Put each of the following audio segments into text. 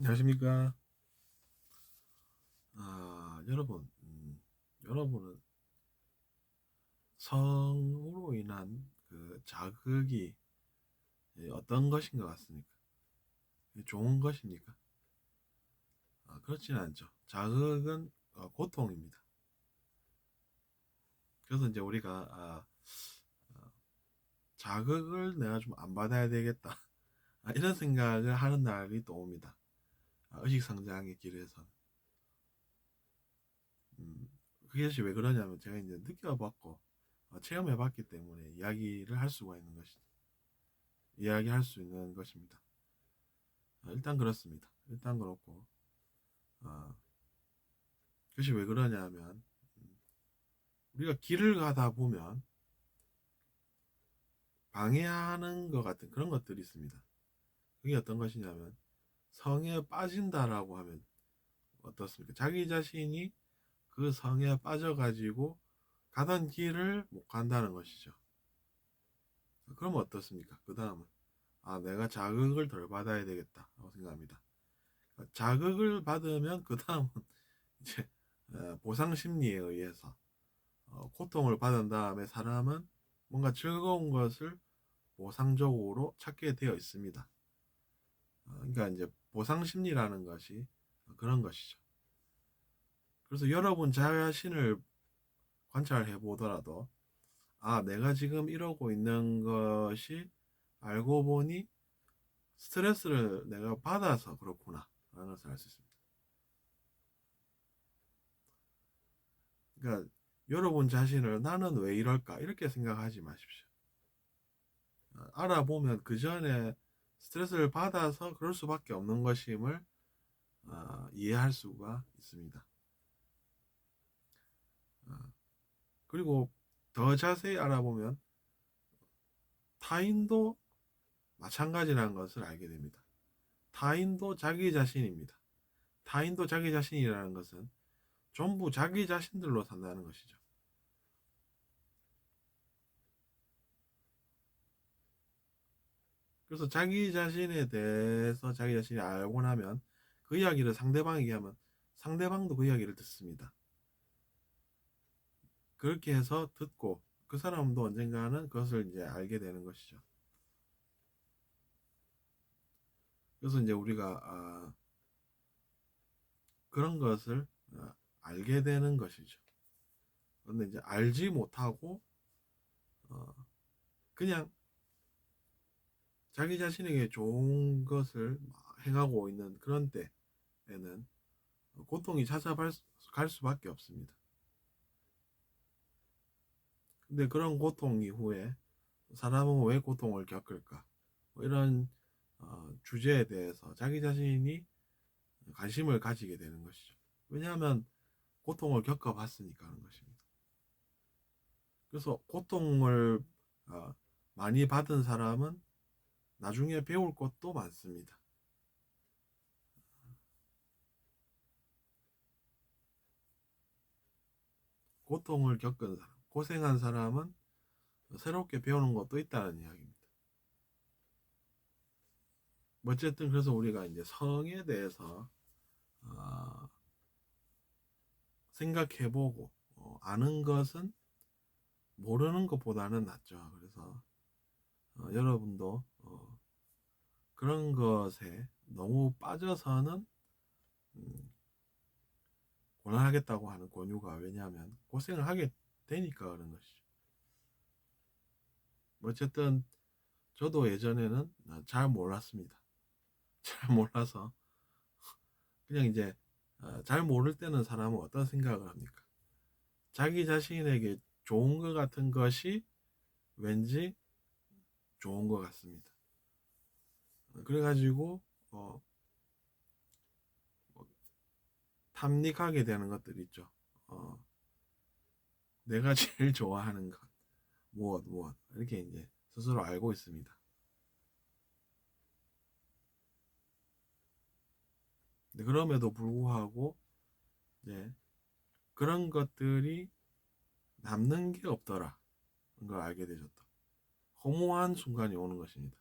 안녕하십니까. 아, 여러분, 음, 여러분은 성으로 인한 그 자극이 예, 어떤 것인 것 같습니까? 좋은 것입니까? 아, 그렇지는 않죠. 자극은 어, 고통입니다. 그래서 이제 우리가 아, 어, 자극을 내가 좀 안 받아야 되겠다. 아, 이런 생각을 하는 날이 또 옵니다. 아, 의식 성장의 길에서. 음, 그것이 왜 그러냐면 제가 이제 느껴봤고 어, 체험해봤기 때문에 이야기를 할 수가 있는 것이 이야기할 수 있는 것입니다. 어, 일단 그렇습니다. 일단 그렇고 어, 그것이 왜 그러냐면 음, 우리가 길을 가다 보면 방해하는 것 같은 그런 것들이 있습니다. 그게 어떤 것이냐면 성에 빠진다라고 하면 어떻습니까? 자기 자신이 그 성에 빠져가지고 가던 길을 못 간다는 것이죠. 그러면 어떻습니까? 그 다음은 아 내가 자극을 덜 받아야 되겠다라고 생각합니다. 자극을 받으면 그 다음은 이제 어, 보상 심리에 의해서 어, 고통을 받은 다음에 사람은 뭔가 즐거운 것을 보상적으로 찾게 되어 있습니다. 어, 그러니까 이제 보상 심리라는 것이 그런 것이죠. 그래서 여러분 자신을 관찰해 보더라도 아 내가 지금 이러고 있는 것이 알고 보니 스트레스를 내가 받아서 그렇구나 라는 것을 알 수 있습니다. 그러니까 여러분 자신을 나는 왜 이럴까 이렇게 생각하지 마십시오. 어, 알아보면 그 전에 스트레스를 받아서 그럴 수밖에 없는 것임을 어, 이해할 수가 있습니다. 어, 그리고 더 자세히 알아보면 타인도 마찬가지라는 것을 알게 됩니다. 타인도 자기 자신입니다. 타인도 자기 자신이라는 것은 전부 자기 자신들로 산다는 것이죠. 그래서 자기 자신에 대해서 자기 자신이 알고 나면 그 이야기를 상대방에게 하면 상대방도 그 이야기를 듣습니다. 그렇게 해서 듣고 그 사람도 언젠가는 그것을 이제 알게 되는 것이죠. 그래서 이제 우리가 아, 그런 것을 아, 알게 되는 것이죠. 그런데 이제 알지 못하고 어, 그냥 자기 자신에게 좋은 것을 행하고 있는 그런 때에는 고통이 찾아갈 수밖에 없습니다. 근데 그런 고통 이후에 사람은 왜 고통을 겪을까? 뭐 이런 어, 주제에 대해서 자기 자신이 관심을 가지게 되는 것이죠. 왜냐하면 고통을 겪어봤으니까 하는 것입니다. 그래서 고통을 어, 많이 받은 사람은 나중에 배울 것도 많습니다. 고통을 겪은 사람, 고생한 사람은 새롭게 배우는 것도 있다는 이야기입니다. 어쨌든 그래서 우리가 이제 성에 대해서 어, 생각해보고 어, 아는 것은 모르는 것보다는 낫죠. 그래서 어, 여러분도 어, 그런 것에 너무 빠져서는 음, 곤란하겠다고 하는 권유가 왜냐하면 고생을 하게 되니까 그런 것이죠. 어쨌든 저도 예전에는 잘 몰랐습니다. 잘 몰라서 그냥 이제 어, 잘 모를 때는 사람은 어떤 생각을 합니까? 자기 자신에게 좋은 것 같은 것이 왠지 좋은 것 같습니다. 그래가지고 어, 뭐, 탐닉하게 되는 것들 있죠. 어, 내가 제일 좋아하는 것 무엇 무엇 이렇게 이제 스스로 알고 있습니다. 그럼에도 불구하고 이제 그런 것들이 남는 게 없더라. 걸 알게 되셨다. 허무한 순간이 오는 것입니다.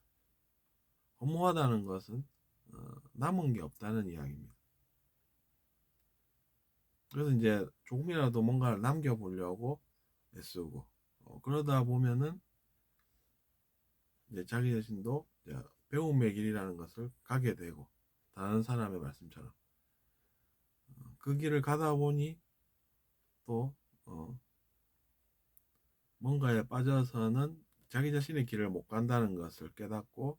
허무하다는 것은 어, 남은 게 없다는 이야기입니다. 그래서 이제 조금이라도 뭔가를 남겨보려고 애쓰고 어, 그러다 보면은 이제 자기 자신도 이제 배움의 길이라는 것을 가게 되고 다른 사람의 말씀처럼 어, 그 길을 가다 보니 또 어, 뭔가에 빠져서는 자기 자신의 길을 못 간다는 것을 깨닫고 어,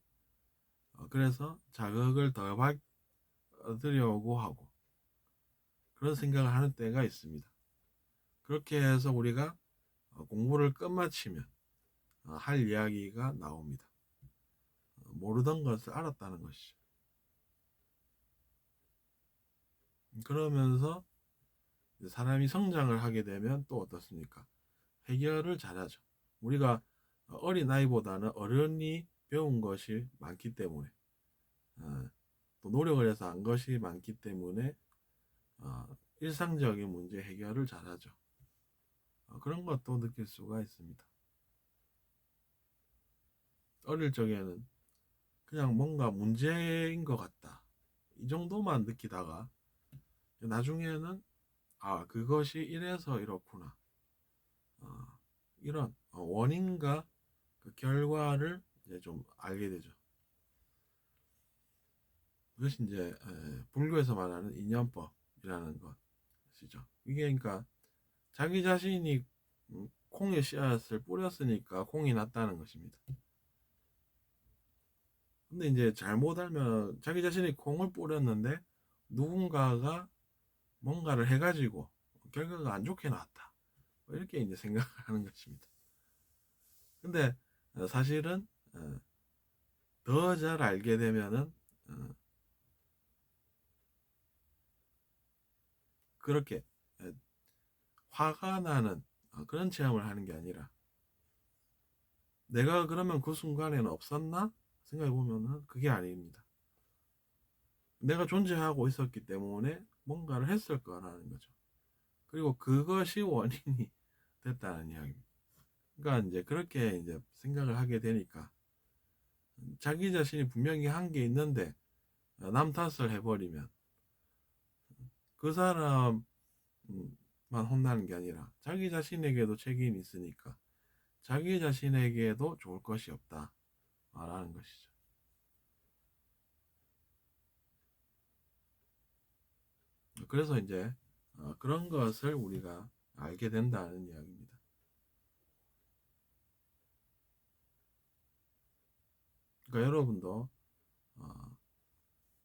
그래서 자극을 더 받으려고 하고 그런 생각을 하는 때가 있습니다. 그렇게 해서 우리가 어, 공부를 끝마치면 어, 할 이야기가 나옵니다. 어, 모르던 것을 알았다는 것이죠. 그러면서 사람이 성장을 하게 되면 또 어떻습니까? 해결을 잘하죠. 우리가 어린 나이보다는 어른이 배운 것이 많기 때문에 또 노력을 해서 안 것이 많기 때문에 일상적인 문제 해결을 잘하죠. 그런 것도 느낄 수가 있습니다. 어릴 적에는 그냥 뭔가 문제인 것 같다. 이 정도만 느끼다가 나중에는 아 그것이 이래서 이렇구나. 어, 이런 원인과 그 결과를 이제 좀 알게 되죠. 그것이 이제 불교에서 말하는 인연법이라는 것이죠. 이게 그러니까 자기 자신이 음, 콩의 씨앗을 뿌렸으니까 콩이 났다는 것입니다. 근데 이제 잘못 알면 자기 자신이 콩을 뿌렸는데 누군가가 뭔가를 해가지고 결과가 안 좋게 나왔다. 뭐 이렇게 이제 생각하는 것입니다. 근데 어, 사실은 어, 더 잘 알게 되면은 어, 그렇게 화가 나는 그런 체험을 하는 게 아니라 내가 그러면 그 순간에는 없었나 생각해 보면은 그게 아닙니다. 내가 존재하고 있었기 때문에 뭔가를 했을 거라는 거죠. 그리고 그것이 원인이 됐다는 이야기입니다. 그러니까 이제 그렇게 이제 생각을 하게 되니까 자기 자신이 분명히 한 게 있는데 남 탓을 해버리면 그 사람만 혼나는 게 아니라 자기 자신에게도 책임이 있으니까 자기 자신에게도 좋을 것이 없다. 라는 것이죠. 그래서 이제 어, 그런 것을 우리가 알게 된다는 이야기입니다. 그러니까 여러분도 어,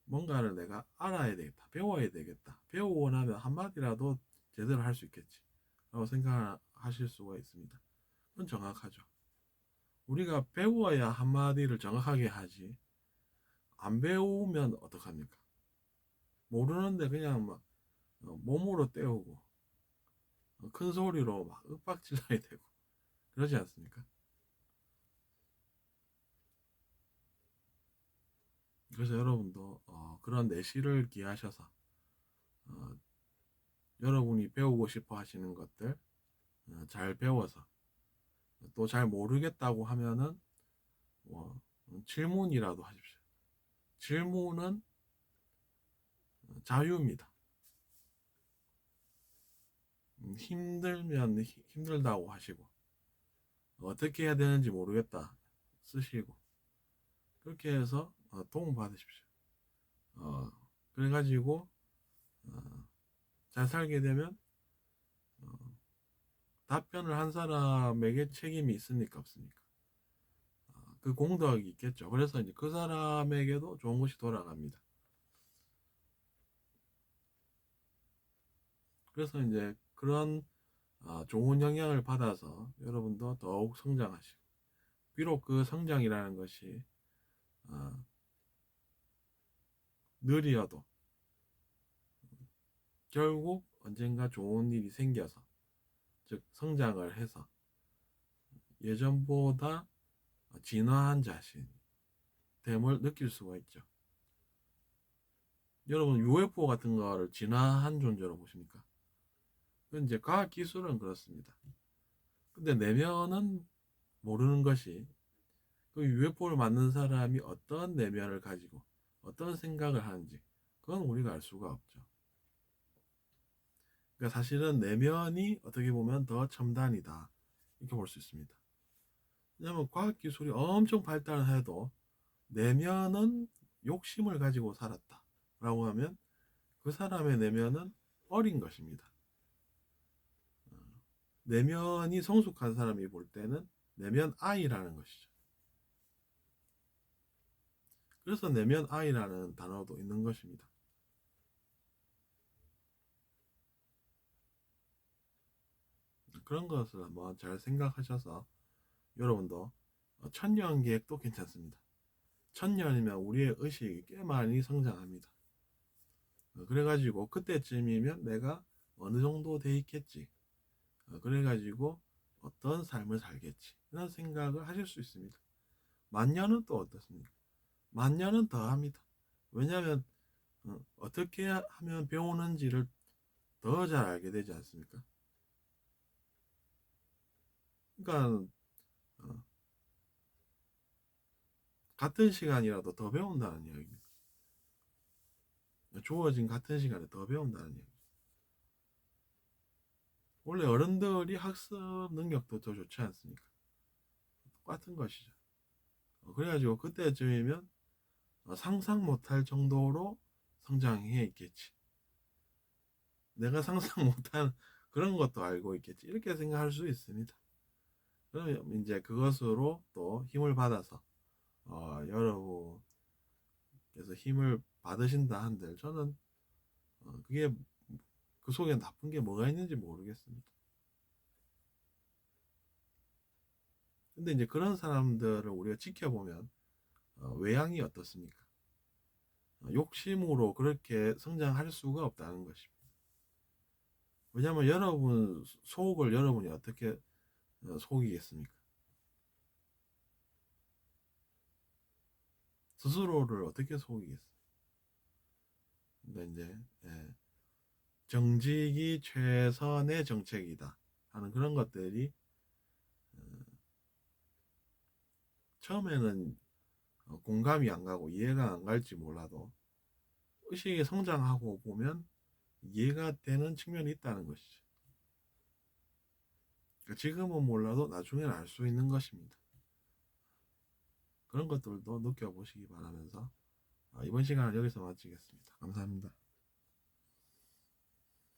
뭔가를 내가 알아야 되겠다, 배워야 되겠다. 배우고 나면 한마디라도 제대로 할 수 있겠지. 라고 생각하실 수가 있습니다. 그건 정확하죠. 우리가 배워야 한마디를 정확하게 하지. 안 배우면 어떡합니까? 모르는데 그냥 막 어, 몸으로 때우고 어, 큰 소리로 막 윽박질러야 되고 그러지 않습니까? 그래서 여러분도 어, 그런 내실을 기하셔서 어, 여러분이 배우고 싶어 하시는 것들 어, 잘 배워서 또 잘 모르겠다고 하면은 뭐 질문이라도 하십시오. 질문은 자유입니다. 음, 힘들면 힘들다고 하시고 어떻게 해야 되는지 모르겠다 쓰시고 그렇게 해서 어, 도움 받으십시오. 어, 그래가지고 어, 잘 살게 되면 어, 답변을 한 사람에게 책임이 있습니까 없습니까? 어, 그 공덕이 있겠죠. 그래서 이제 그 사람에게도 좋은 것이 돌아갑니다. 그래서 이제 그런 어, 좋은 영향을 받아서 여러분도 더욱 성장하시고 비록 그 성장이라는 것이 어, 느리어도 결국 언젠가 좋은 일이 생겨서 즉 성장을 해서 예전보다 진화한 자신 됨을 느낄 수가 있죠. 여러분 UFO 같은 거를 진화한 존재로 보십니까? 그 이제 과학 기술은 그렇습니다. 근데 내면은 모르는 것이 그 UFO를 만든 사람이 어떤 내면을 가지고 어떤 생각을 하는지 그건 우리가 알 수가 없죠. 그러니까 사실은 내면이 어떻게 보면 더 첨단이다 이렇게 볼 수 있습니다. 왜냐하면 과학 기술이 엄청 발달을 해도 내면은 욕심을 가지고 살았다라고 하면 그 사람의 내면은 어린 것입니다. 어, 내면이 성숙한 사람이 볼 때는 내면 아이라는 것이죠. 그래서 내면 아이라는 단어도 있는 것입니다. 그런 것을 한번 잘 생각하셔서 여러분도 어, 천년 계획도 괜찮습니다. 천년이면 우리의 의식이 꽤 많이 성장합니다. 어, 그래가지고 그때쯤이면 내가 어느 정도 돼 있겠지. 어, 그래가지고 어떤 삶을 살겠지. 이런 생각을 하실 수 있습니다. 만년은 또 어떻습니까? 만년은 더 합니다. 왜냐하면 어, 떻게 하면 배우는지를 더 잘 알게 되지 않습니까? 그러니까 어, 같은 시간이라도 더 배운다는 이야기입니다. 주어진 같은 시간에 더 배운다는 이야기. 원래 어른들이 학습 능력도 더 좋지 않습니까? 똑같은 것이죠. 어, 그래가지고 그때쯤이면 어, 상상 못할 정도로 성장해 있겠지. 내가 상상 못한 그런 것도 알고 있겠지. 이렇게 생각할 수 있습니다. 그러면 이제 그것으로 또 힘을 받아서 어, 여러분께서 힘을 받으신다 한들 저는 어, 그게 그 속에 나쁜 게 뭐가 있는지 모르겠습니다. 근데 이제 그런 사람들을 우리가 지켜보면 어, 외향이 어떻습니까? 어, 욕심으로 그렇게 성장할 수가 없다는 것입니다. 왜냐하면 여러분 속을 여러분이 어떻게 어, 속이겠습니까? 스스로를 어떻게 속이겠어요? 근데 이제 예, 정직이 최선의 정책이다 하는 그런 것들이 어, 처음에는 어, 공감이 안 가고 이해가 안 갈지 몰라도 의식이 성장하고 보면 이해가 되는 측면이 있다는 것이죠. 그러니까 지금은 몰라도 나중에는 알 수 있는 것입니다. 그런 것들도 느껴보시기 바라면서 아, 이번 시간은 여기서 마치겠습니다. 감사합니다.